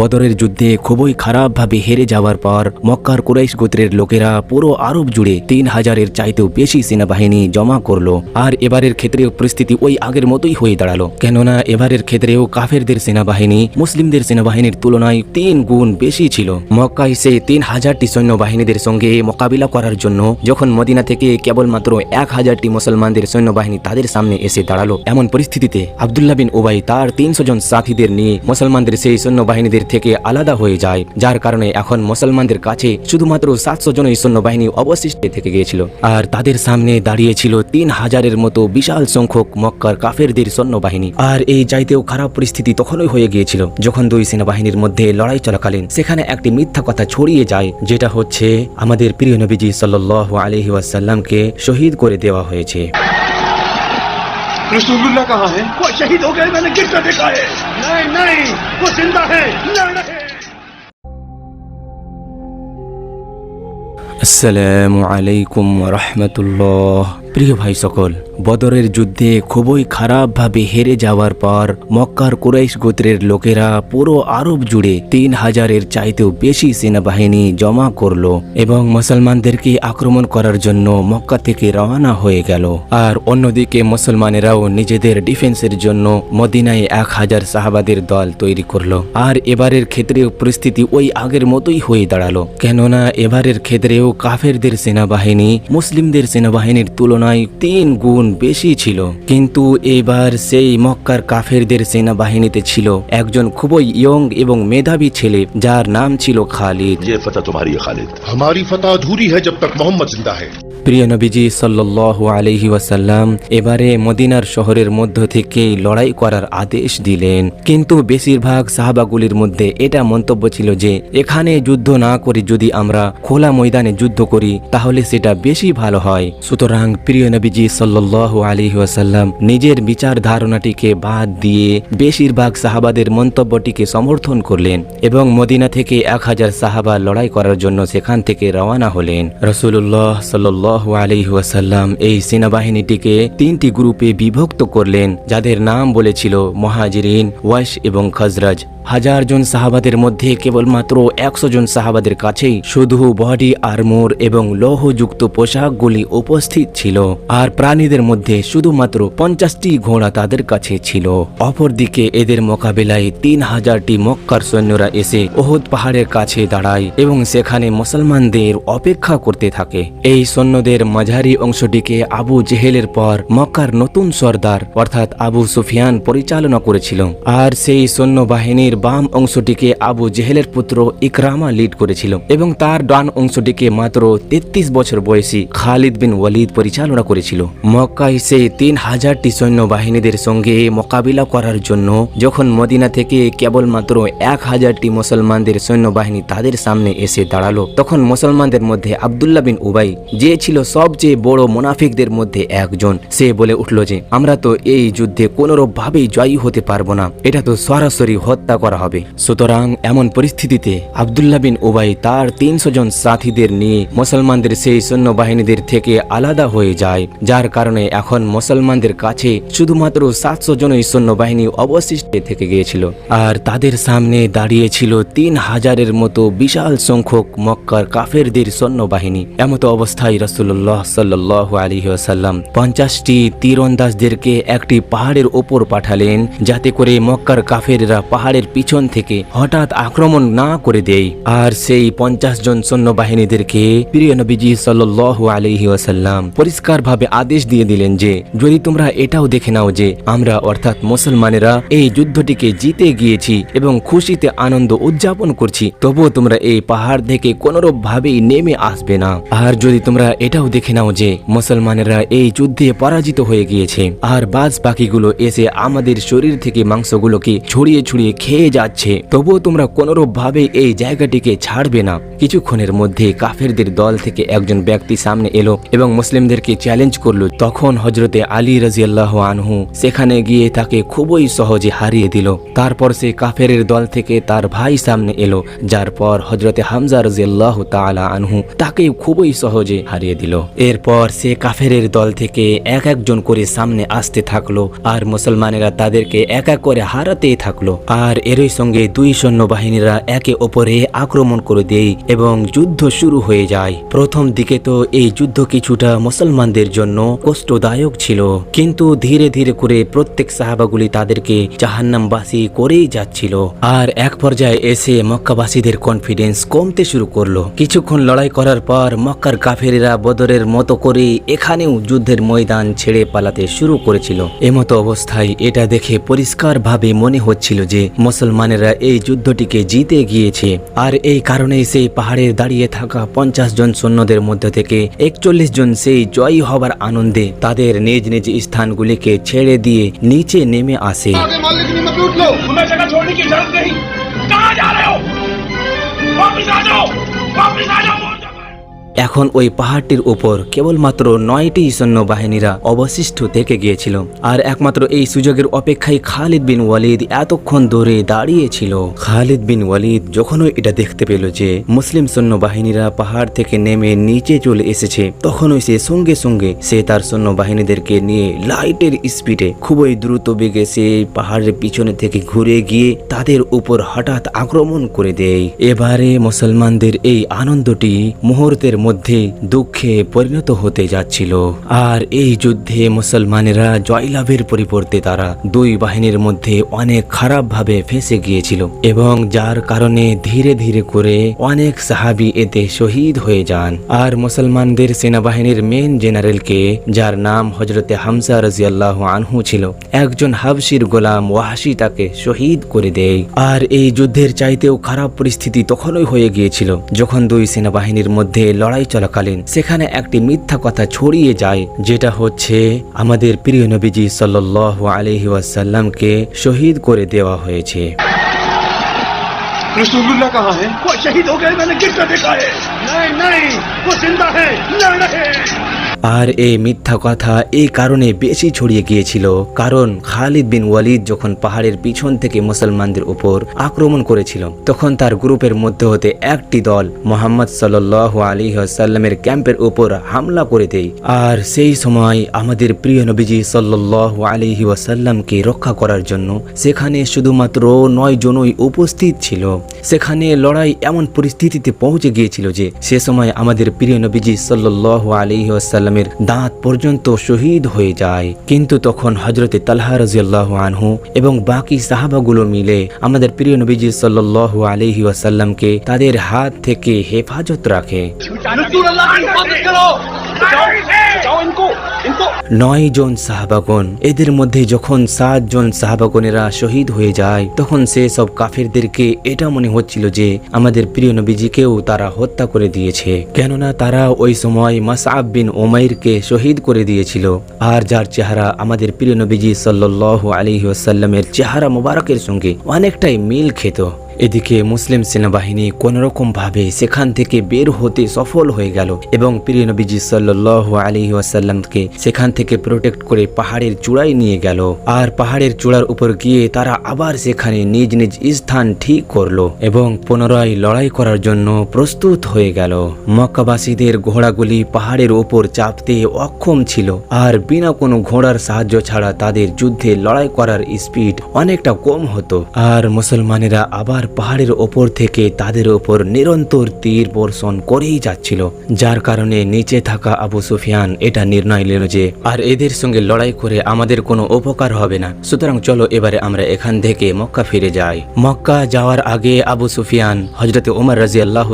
বদরের যুদ্ধে খুবই খারাপভাবে হেরে যাওয়ার পর মক্কার কুরাইশ গোত্রের লোকেরা পুরো আরব জুড়ে তিন হাজারের চাইতেও বেশি সেনাবাহিনী জমা করল। আর এবারের ক্ষেত্রেও পরিস্থিতি ওই আগের মতোই হয়ে দাঁড়াল। কেননা এবারের ক্ষেত্রেও কাফেরদের সেনাবাহিনী, মুসলিমদের সেনাবাহিনীর তুলনায় তিন গুণ বেশি ছিল। মক্কায় সেই তিন হাজারটি সৈন্যবাহিনীদের সঙ্গে মোকাবিলা করার জন্য যখন মদিনা থেকে কেবলমাত্র এক হাজারটি মুসলমানদের সৈন্যবাহিনী তাদের সামনে এসে দাঁড়াল, এমন পরিস্থিতিতে আবদুল্লাহ বিন ওবাই তার তিনশো জন সাথীদের নিয়ে মুসলমানদের সেই সৈন্যবাহিনীদের থেকে আলাদা হয়ে যায়, যার কারণে এখন মুসলমানদের কাছে শুধুমাত্র সাতশো জনই সৈন্যবাহিনী অবশিষ্ট থেকে গিয়েছিল। আর তাদের সামনে দাঁড়িয়েছিল তিন হাজারের মতো বিশাল সংখ্যক মক্কার কাফেরদের সৈন্যবাহিনী। আর এই চাইতেও খারাপ পরিস্থিতি তখনই হয়ে গিয়েছিল, যখন দুই সেনাবাহিনীর মধ্যে লড়াই চলাকালীন সেখানে একটি মিথ্যা কথা ছড়িয়ে যায়, যেটা হচ্ছে, আমাদের প্রিয় নবীজি সাল্লাহ আলহি ওয়াসাল্লামকে শহীদ করে দেওয়া হয়েছে। रसूलुल्लाह कहाँ है वो शहीद हो गए मैंने गिरता देखा है नहीं नहीं वो जिंदा है न रहे আসসালামু আলাইকুম রহমতুল্লাহ প্রিয় ভাই সকল বদরের যুদ্ধে খুবই খারাপভাবে হেরে যাওয়ার পর মক্কার কুরাইশ গোত্রের লোকেরা পুরো আরব জুড়ে তিন হাজারের চাইতেও বেশি সেনাবাহিনী জমা করল এবং মুসলমানদেরকে আক্রমণ করার জন্য মক্কা থেকে রওনা হয়ে গেল। আর অন্যদিকে মুসলমানেরাও নিজেদের ডিফেন্সের জন্য মদিনায় এক হাজার সাহাবাদের দল তৈরি করল। আর এবারের ক্ষেত্রেও পরিস্থিতি ওই আগের মতোই হয়ে দাঁড়াল। কেননা এবারের ক্ষেত্রেও কাফেরদের সেনাবাহিনী, মুসলিমদের সেনাবাহিনীর তুলনায় তিন গুণ বেশি ছিল। কিন্তু এবার সেই মক্কার কাফেরদের সেনাবাহিনীতে ছিল একজন খুবই ইয়ং এবং মেধাবী ছেলে যার নাম ছিল খালিদ। তোমার খালিদ। আমার ফতা অধুরি হ্যাঁ জব তক মোহাম্মদ জিন্দা হ্যাঁ। প্রিয় নবীজি সাল্লাল্লাহু আলাইহি ওয়াসাল্লাম, এবারে মদিনার শহরের মধ্য থেকে লড়াই করার আদেশ দিলেন। কিন্তু বেশিরভাগ সাহাবাগুলির মধ্যে এটা মন্তব্য ছিল যে, এখানে যুদ্ধ না করে যদি আমরা খোলা ময়দানে যুদ্ধ করি, তাহলে সেটা বেশি ভালো হয়। সুতরাং প্রিয় নবীজি সাল্লাল্লাহু আলাইহি ওয়াসাল্লাম নিজের বিচার ধারণাটিকে বাদ দিয়ে বেশিরভাগ সাহাবাদের মন্তব্যটিকে সমর্থন করলেন এবং মদিনা থেকে এক হাজার সাহাবা লড়াই করার জন্য সেখান থেকে রওনা হলেন। রসুল্লাহ সাল্লাহ আলাইহি ওয়াসাল্লাম এই সেনাবাহিনীটিকে তিনটি গ্রুপে বিভক্ত করলেন, যাদের নাম বলেছিল মহাজিরিন ওয়াশ এবং খজরাজ। হাজার জন সাহাবাদের মধ্যে কেবলমাত্র একশো জন সাহাবাদের কাছেই শুধু বডি আর্মোর এবং লৌহযুক্ত পোশাকগুলি উপস্থিত ছিল, আর প্রাণীদের মধ্যে শুধুমাত্র পঞ্চাশটি ঘোড়া তাদের কাছে ছিল। অপরদিকে এদের মোকাবেলায় তিন হাজারটি মক্কার সৈন্যরা এসে ওহুদ পাহাড়ের কাছে দাঁড়ায় এবং সেখানে মুসলমানদের অপেক্ষা করতে থাকে। এই সৈন্যদের মাঝারি অংশটিকে আবু জেহেলের পর মক্কার নতুন সর্দার, অর্থাৎ আবু সুফিয়ান পরিচালনা করেছিল। আর সেই সৈন্যবাহিনীর বাম অংশটিকে আবু জেহেলের পুত্র ইকরামা লিড করেছিল এবং তার ডান অংশটিকে মাত্র তেত্রিশ বছর বয়সী খালিদ বিন ওয়ালিদ পরিচালনা করেছিল। মক্কায় সেই তিন হাজারটি সৈন্যবাহিনীদের সঙ্গে মোকাবিলা করার জন্য যখন মদিনা থেকে কেবলমাত্র এক হাজারটি মুসলমানদের সৈন্যবাহিনী তাদের সামনে এসে দাঁড়াল, তখন মুসলমানদের মধ্যে আবদুল্লাহ বিন উবাই, যে ছিল সবচেয়ে বড় মুনাফিকদের মধ্যে একজন। সে বলে উঠল যে, আমরা তো এই যুদ্ধে কোনোরূপ ভাবেই জয়ী হতে পারব না। এটা তো সরাসরি হত্যা করা হবে। সুতরাং এমন পরিস্থিতিতে আবদুল্লাহ বিন উবাই তার তিনশো জন সাথীদের নিয়ে মুসলমানদের সেই সৈন্যবাহিনীদের থেকে আলাদা হয়ে যায়। যার কারণে এখন মুসলমানদের কাছে শুধুমাত্র সাতশো জনই সৈন্যবাহিনী অবশিষ্ট থেকে গিয়েছিল। আর তাদের সামনে দাঁড়িয়েছিল তিন হাজারের মতো বিশাল সংখ্যক মক্কার কাফেরদের সৈন্যবাহিনী। এমতো অবস্থায় রসুল্লাহ সাল্লাহ আলী সাল্লাম পঞ্চাশটি তীরন্দাজদেরকে একটি পাহাড়ের ওপর পাঠালেন যাতে করে মক্কার কাফেররা পাহাড়ের পিছন থেকে হঠাৎ আক্রমণ না করে দেয়। আর সেই পঞ্চাশ জন সৈন্যবাহিনীদেরকে প্রিয় নবীজি সাল্লাহ আলহি ওয়াসাল্লাম পরিষ্কারভাবে আদেশ দিয়ে দিলেন যে, যদি তোমরা এটাও দেখে নাও যে, আমরা অর্থাৎ মুসলমানেরা এই যুদ্ধটিকে জিতে গিয়েছি এবং খুশিতে আনন্দ উদযাপন করছি, তবুও তোমরা এই পাহাড় থেকে কোনোরূপ ভাবেই নেমে আসবে না। আর যদি তোমরা এটাও দেখে নাও যে মুসলমানেরা এই যুদ্ধে পরাজিত হয়ে গিয়েছে। আর বাজ পাখিগুলো এসে আমাদের শরীর থেকে মাংসগুলোকে ছড়িয়ে ছড়িয়ে খেয়ে যাচ্ছে। তবুও তোমরা কোনোরূপ ভাবে এই জায়গাটিকে ছাড়বে না। কিছুক্ষণের মধ্যে কাফেরদের দল থেকে একজন ব্যক্তি সামনে এলো এবং মুসলিমদেরকে চ্যালেঞ্জ করল। তখন হজরতে আলী রাজিয়াল্লাহ আনহু সেখানে গিয়ে তাকে খুবই সহজে হারিয়ে দিল। তারপর সে কাফেরের দল থেকে তার ভাই সামনে এলো, যার পর হজরতে হামজা রাজিয়াল্লাহ তাআলা আনহু তাকে খুবই সহজে হারিয়ে দিল। এরপর সে কাফেরের দল থেকে এক একজন করে সামনে আসতে থাকল আর মুসলমানেরা তাদেরকে এক এক করে হারাতেই থাকল। আর এরই সঙ্গে দুই সৈন্যবাহিনীরা একে অপরে আক্রমণ করে দেয় এবং যুদ্ধ শুরু হয়ে যায়। প্রথম দিকে তো এই যুদ্ধ কিছুটা মুসলমানদের জন্য কষ্টদায়ক ছিল, কিন্তু ধীরে ধীরে করে প্রত্যেক সাহাবাগুলি তাদেরকে জাহান্নামবাসী করেই যাচ্ছিল। আর এক পর্যায়ে এসে মক্কাবাসীদের কনফিডেন্স কমতে শুরু করল। কিছুক্ষণ লড়াই করার পর মক্কার কাফেরেরা বদরের মতো করে এখানেও যুদ্ধের ময়দান ছেড়ে পালাতে শুরু করেছিল এমতো অবস্থায় এটা দেখে পরিষ্কারভাবে মনে হচ্ছিল যে মুসলমানেরা এই যুদ্ধটিকে জিতে গিয়েছে আর এই কারণেই সেই পাহাড়ে দাঁড়িয়ে থাকা পঞ্চাশ জন সৈন্যদের মধ্যে থেকে একচল্লিশ জন সেই জয়ী হবার আনন্দে তাদের নিজ নিজ স্থানগুলিকে ছেড়ে দিয়ে নিচে নেমে আসে तुम्हें जगह छोड़ने की जरूरत नहीं कहाँ जा रहे हो वापिस आ जाओ वापिस आ जाओ এখন ওই পাহাড়টির উপর কেবলমাত্র নয়টি সৈন্যবাহিনীরা অবশিষ্ট থেকে গিয়েছিল, আর একমাত্র এই সুযোগের অপেক্ষায় খালিদ বিন ওয়ালিদ এতক্ষণ ধরে দাঁড়িয়েছিল খালিদ বিন ওয়ালিদ যখনই এটা দেখতে পেল যে মুসলিম সৈন্যবাহিনীরা পাহাড় থেকে নেমে নিচে চলে এসেছে, তখনই সে সঙ্গে সঙ্গে সে তার সৈন্যবাহিনীদেরকে নিয়ে লাইটের স্পিডে খুবই দ্রুত বেগে সে পাহাড়ের পিছনে থেকে ঘুরে গিয়ে তাদের উপর হঠাৎ আক্রমণ করে দেয়। এবারে মুসলমানদের এই আনন্দটি মুহূর্তের মধ্যে দুঃখে পরিণত হতে যাচ্ছিল। আর এই যুদ্ধে মুসলমানেরা জয়লাভের পরিবর্তে তারা দুই বাহিনীর মধ্যে অনেক খারাপভাবে ফেঁসে গিয়েছিল এবং যার কারণে ধীরে ধীরে করে অনেক সাহাবি এতে শহীদ হয়ে যান। আর মুসলমানদের সেনাবাহিনীর মেন জেনারেলকে যার নাম হজরতে হামসা রাজিয়াল্লাহ আনহু ছিল, একজন হাবশির গোলাম ওয়াহাসি তাকে শহীদ করে দেয়। আর এই যুদ্ধের চাইতেও খারাপ পরিস্থিতি তখনই হয়ে গিয়েছিল, যখন দুই সেনাবাহিনীর মধ্যে লড়াই চলাকালীন সেখানে একটি মিথ্যা কথা ছড়িয়ে যায় যেটা হচ্ছে আমাদের প্রিয় নবীজি সাল্লাহ আলহি ওয়াসাল্লামকে শহীদ করে দেওয়া হয়েছে रसूलुल्लाह कहाँ है वो शहीद हो गए मैंने गिर कर देखा है नहीं नहीं वो जिंदा है लड़ रहे हैं আর এই মিথ্যা কথা এই কারণে বেশি ছড়িয়ে গিয়েছিল। কারণ খালিদ বিন ওয়ালিদ যখন পাহাড়ের পিছন থেকে মুসলমানদের উপর আক্রমণ করেছিল, তখন তার গ্রুপের মধ্যে হতে একটি দল মোহাম্মদ সাল্লাহ আলী সাল্লামের ক্যাম্পের উপর হামলা করে দেয়। আর সেই সময় আমাদের প্রিয় নবীজি সাল্লাহ আলিহি ওয়াসাল্লামকে রক্ষা করার জন্য সেখানে শুধুমাত্র নয় জনই উপস্থিত ছিল। সেখানে লড়াই এমন পরিস্থিতিতে পৌঁছে গিয়েছিল যে সে সময় আমাদের প্রিয় নবীজি সাল্লাহ আলিহি সাল্লামের দাঁত পর্যন্ত শহীদ হয়ে যায়। কিন্তু তখন হজরতে তালহা রাজিয়াল্লাহ আনহু এবং বাকি সাহাবাগুলো মিলে আমাদের প্রিয় নবীজি সাল্লাহ আলহি ওয়াসাল্লামকে তাদের হাত থেকে হেফাজত রাখে। নয় জন সাহাবাগন এদের মধ্যে যখন সাত জন সাহাবাগনেরা শহীদ হয়ে যায়, তখন সে সব কাফেরদেরকে এটা মনে হচ্ছিল যে আমাদের প্রিয় নবীজিকেও তারা হত্যা করে দিয়েছে। কেননা তারা ওই সময় মাসাব বিন ওমাই ওমাইরকে শহীদ করে দিয়েছিল। আর যার চেহারা আমাদের প্রিয় নবীজি সাল্লাহ আলী ওসাল্লামের চেহারা মোবারকের সঙ্গে অনেকটাই মিল খেত। এদিকে মুসলিম সেনাবাহিনী কোনোরকম ভাবে সেখান থেকে বের হতে সফল হয়ে গেল এবং প্রিয় নবীজি সাল্লাহ আলী ওয়াসাল্লামকে সেখান থেকে প্রোটেক্ট করে পাহাড়ের চূড়ায় নিয়ে গেল। আর পাহাড়ের চূড়ার উপর গিয়ে তারা আবার সেখানে নিজ নিজ স্থান ঠিক করল এবং পুনরায় লড়াই করার জন্য প্রস্তুত হয়ে গেল। মক্কাবাসীদের ঘোড়াগুলি পাহাড়ের ওপর চাপতে অক্ষম ছিল আর বিনা কোনো ঘোড়ার সাহায্য ছাড়া তাদের যুদ্ধে লড়াই করার স্পিড অনেকটা কম হতো। আর মুসলমানেরা আবার পাহাড়ের ওপর থেকে তাদের ওপর নিরন্তর তীর বর্ষণ করেই যাচ্ছিল। যার কারণে নিচে থাকা আবু সুফিয়ান এটা নির্ণয় নিল যে, আর এদের সঙ্গে লড়াই করে আমাদের কোনো উপকার হবে না। সুতরাং চলো এবারে আমরা এখান থেকে মক্কা ফিরে যাই। মক্কা যাওয়ার আগে আবু সুফিয়ান হজরতে ওমর রাজি আল্লাহ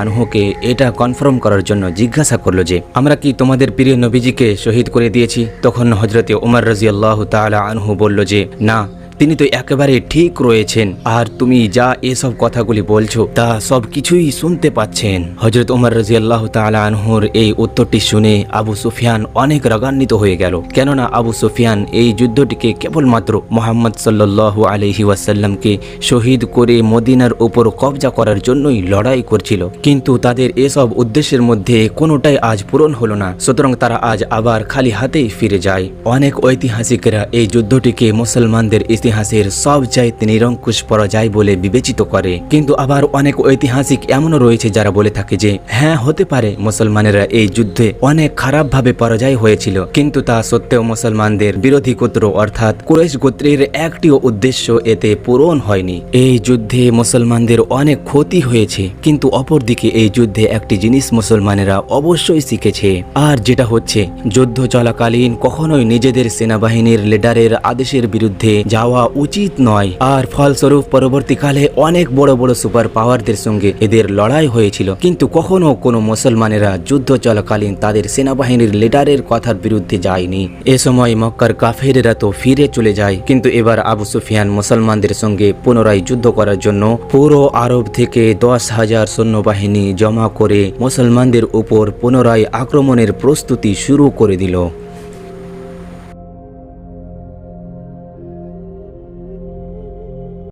আনহুকে এটা কনফার্ম করার জন্য জিজ্ঞাসা করল যে, আমরা কি তোমাদের প্রিয় নবীজিকে শহীদ করে দিয়েছি? তখন হজরতে ওমর রাজি আল্লাহ তালা আনহু বলল যে, না। তিনি তো একেবারে ঠিক রয়েছেন। আর তুমি যা এসব কথাগুলি বলছো, তা সব কিছুই শুনতে পাচ্ছেন। হজরত উমর রাজি আল্লাহ আনহুর এই উত্তরটি শুনে আবু সুফিয়ান অনেক রাগান্বিত হয়ে গেল। কেননা আবু সুফিয়ান এই যুদ্ধটিকে কেবলমাত্র মোহাম্মদ সাল্লাহ আলহি ওয়াসাল্লামকে শহীদ করে মদিনার উপর কবজা করার জন্যই লড়াই করছিল। কিন্তু তাদের এসব উদ্দেশ্যের মধ্যে কোনোটাই আজ পূরণ হলো না। সুতরাং তারা আজ আবার খালি হাতেই ফিরে যায়। অনেক ঐতিহাসিকরা এই যুদ্ধটিকে মুসলমানদের ইতিহাস ইতিহাসের সবচাইতে নিরঙ্কুশ পরাজয় বলে বিবেচিত করে। কিন্তু আবার অনেক ঐতিহাসিক এমনও রয়েছে যারা বলে থাকে যে হ্যাঁ হতে পারে মুসলমানেরা এই যুদ্ধে অনেক খারাপভাবে পরাজয় হয়েছিল। কিন্তু তা সত্ত্বেও মুসলমানদের বিরোধী গোত্র অর্থাৎ কুরেশ গোত্রের একটিও উদ্দেশ্য এতে পূরণ হয়নি। এই যুদ্ধে মুসলমানদের অনেক ক্ষতি হয়েছে, কিন্তু অপরদিকে এই যুদ্ধে একটি জিনিস মুসলমানেরা অবশ্যই শিখেছে, আর যেটা হচ্ছে, যুদ্ধ চলাকালীন কখনোই নিজেদের সেনাবাহিনীর লিডারের আদেশের বিরুদ্ধে যাওয়া উচিত নয়। আর ফলস্বরূপ পরবর্তীকালে অনেক বড় বড় সুপার পাওয়ারদের সঙ্গে এদের লড়াই হয়েছিল। কিন্তু কখনো কোনো মুসলমানেরা যুদ্ধ চলাকালীন তাদের সেনাবাহিনীর লিডারের কথার বিরুদ্ধে যায়নি। এ সময় মক্কার কাফেরেরা তো ফিরে চলে যায়। কিন্তু এবার আবু সুফিয়ান মুসলমানদের সঙ্গে পুনরায় যুদ্ধ করার জন্য পুরো আরব থেকে দশ হাজার সৈন্যবাহিনী জমা করে মুসলমানদের উপর পুনরায় আক্রমণের প্রস্তুতি শুরু করে দিল।